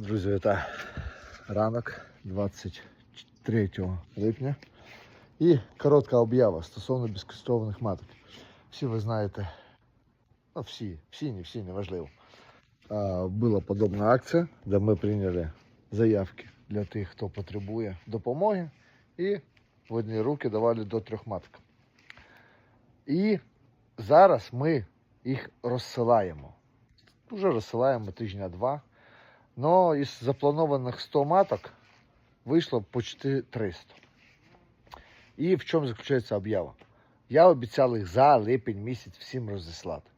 Друзі, вітаю. Ранок 23 липня. І коротка об'ява стосовно безкоштовних маток. Всі ви знаєте, ну всі, всі, не всі, неважливо. А, Була подобна акція, де ми прийняли заявки для тих, хто потребує допомоги, і в одні руки давали до трьох маток. І зараз ми їх розсилаємо. Уже розсилаємо тижня два. Но із запланованих 100 маток вийшло почти 300. І в чому заключається об'ява? Я обіцяв їх за липень місяць всім розіслати.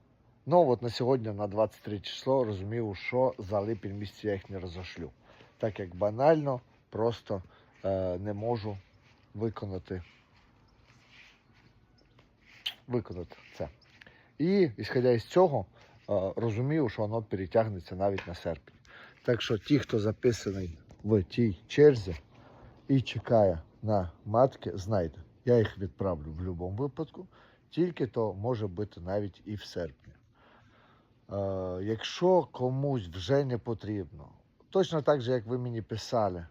Ну от на сьогодні, на 23 число, розумів, що за липень місяць я їх не розошлю. Так як банально, просто е, не можу виконати, виконати це. І, ісходя із цього, е, розумію, що воно перетягнеться навіть на серпень. Так що ті, хто записаний в тій черзі і чекає на матки, знайте, я їх відправлю в будь-якому випадку, тільки то може бути навіть і в серпні. Е, якщо комусь вже не потрібно, точно так же, як ви мені писали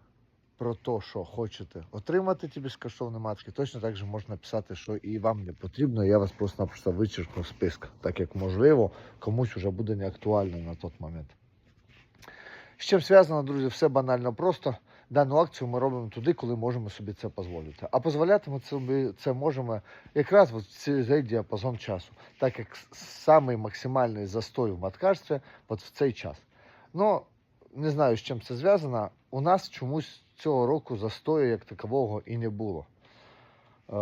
про те, що хочете отримати ті безкоштовні матки, точно так же можна писати, що і вам не потрібно. Я вас просто-напросто вичеркну з списка, так як можливо комусь вже буде не актуально на той момент. З чим зв'язано, друзі, все банально просто. Дану акцію ми робимо туди, коли можемо собі це дозволити. А дозволяти ми собі це можемо якраз в цей діапазон часу, так як самий максимальний застой в маткарстві от в цей час. Ну, не знаю, з чим це зв'язано. У нас чомусь цього року застою як такового і не було. Е,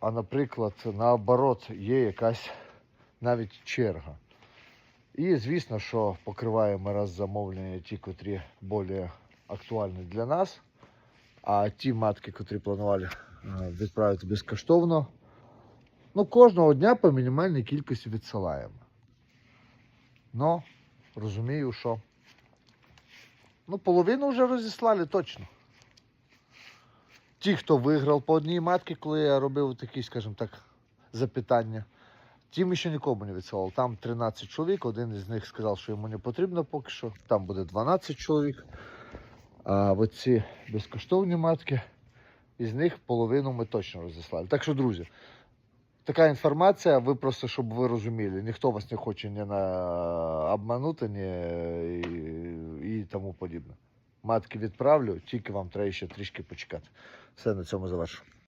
а наприклад, наоборот, є якась навіть черга. І звісно, що покриваємо раз замовлення ті, котрі більш актуальні для нас. А ті матки, котрі планували е, відправити безкоштовно, ну, кожного дня по мінімальній кількості відсилаємо. Ну, розумію, що ну, половину вже розіслали точно. Ті, хто виграв по одній матці, коли я робив такі, скажімо так, запитання. Тим ще нікому не відсилав. Там 13 чоловік, один із них сказав, що йому не потрібно поки що. Там буде 12 чоловік. А оці безкоштовні матки, із них половину ми точно розіслали. Так що, друзі, така інформація, ви просто щоб ви розуміли, ніхто вас не хоче ні на обманути, ні і, і тому подібне. Матки відправлю, тільки вам треба ще трішки почекати. Все на цьому завершу.